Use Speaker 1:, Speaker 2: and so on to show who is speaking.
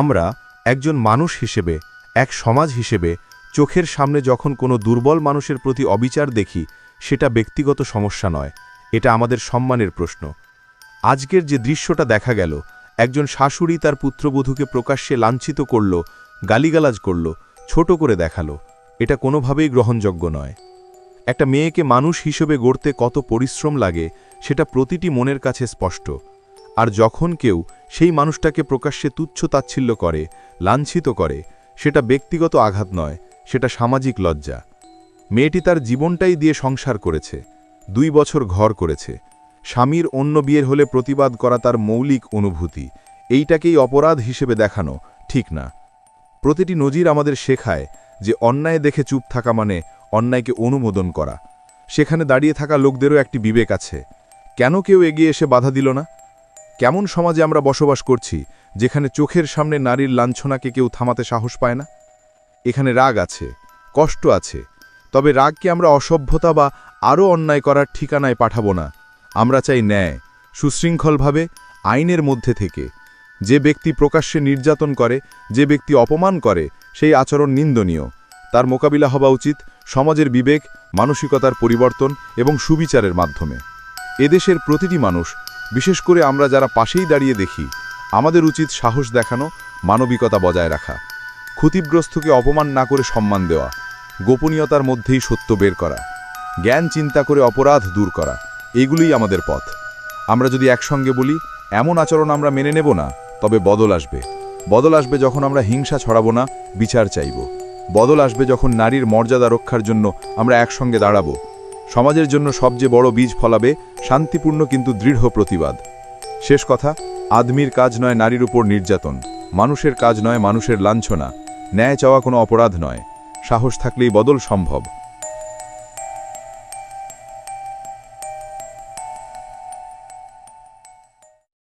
Speaker 1: আমরা একজন মানুষ হিসেবে, এক সমাজ হিসেবে চোখের সামনে যখন কোনো দুর্বল মানুষের প্রতি অবিচার দেখি, সেটা ব্যক্তিগত সমস্যা নয়, এটা আমাদের সম্মানের প্রশ্ন। আজকের যে দৃশ্যটা দেখা গেল, একজন শাশুড়ি তার পুত্রবধূকে প্রকাশ্যে লাঞ্ছিত করল, গালিগালাজ করল, ছোট করে দেখাল, এটা কোনোভাবেই গ্রহণযোগ্য নয়। একটা মেয়েকে মানুষ হিসেবে গড়তে কত পরিশ্রম লাগে, সেটা প্রতিটি মনের কাছে স্পষ্ট। আর যখন কেউ সেই মানুষটাকে প্রকাশ্যে তুচ্ছ তাচ্ছিল্য করে, লাঞ্ছিত করে, সেটা ব্যক্তিগত আঘাত নয়, সেটা সামাজিক লজ্জা। মেয়েটি তার জীবনটাই দিয়ে সংসার করেছে, দুই বছর ঘর করেছে। স্বামীর অন্য বিয়ের হলে প্রতিবাদ করা তার মৌলিক অনুভূতি, এইটাকেই অপরাধ হিসেবে দেখানো ঠিক না। প্রতিটি নজির আমাদের শেখায় যে অন্যায় দেখে চুপ থাকা মানে অন্যায়কে অনুমোদন করা। সেখানে দাঁড়িয়ে থাকা লোকদেরও একটি বিবেক আছে। কেন কেউ এগিয়ে এসে বাধা দিল না? কেমন সমাজে আমরা বসবাস করছি, যেখানে চোখের সামনে নারীর লাঞ্ছনাকে কেউ থামাতে সাহস পায় না? এখানে রাগ আছে, কষ্ট আছে, তবে রাগকে আমরা অসভ্যতা বা আরও অন্যায় করার ঠিকানায় পাঠাবো না। আমরা চাই ন্যায়, সুশৃঙ্খলভাবে, আইনের মধ্যে থেকে। যে ব্যক্তি প্রকাশ্যে নির্যাতন করে, যে ব্যক্তি অপমান করে, সেই আচরণ নিন্দনীয়। তার মোকাবিলা হওয়া উচিত সমাজের বিবেক, মানসিকতার পরিবর্তন এবং সুবিচারের মাধ্যমে। এদেশের প্রতিটি মানুষ বিশেষ করে আমরা যারা পাশেই দাঁড়িয়ে দেখি, আমাদের উচিত সাহস দেখানো, মানবিকতা বজায় রাখা, ক্ষতিগ্রস্তকে অপমান না করে সম্মান দেওয়া, গোপনীয়তার মধ্যেই সত্য বের করা, জ্ঞান চিন্তা করে অপরাধ দূর করা, এগুলোই আমাদের পথ। আমরা যদি একসঙ্গে বলি, এমন আচরণ আমরা মেনে নেব না, তবে বদল আসবে। বদল আসবে যখন আমরা হিংসা ছড়াবো না, বিচার চাইব। বদল আসবে যখন নারীর মর্যাদা রক্ষার জন্য আমরা একসঙ্গে দাঁড়াবো। সমাজের জন্য সবচেয়ে বড় বীজ ফলাবে শান্তিপূর্ণ কিন্তু দৃঢ় প্রতিবাদ। শেষ কথা, আদমির কাজ নয় নারীর উপর নির্যাতন, মানুষের কাজ নয় মানুষের লাঞ্ছনা, ন্যায় চাওয়া কোনো অপরাধ নয়, সাহস থাকলেই বদল সম্ভব।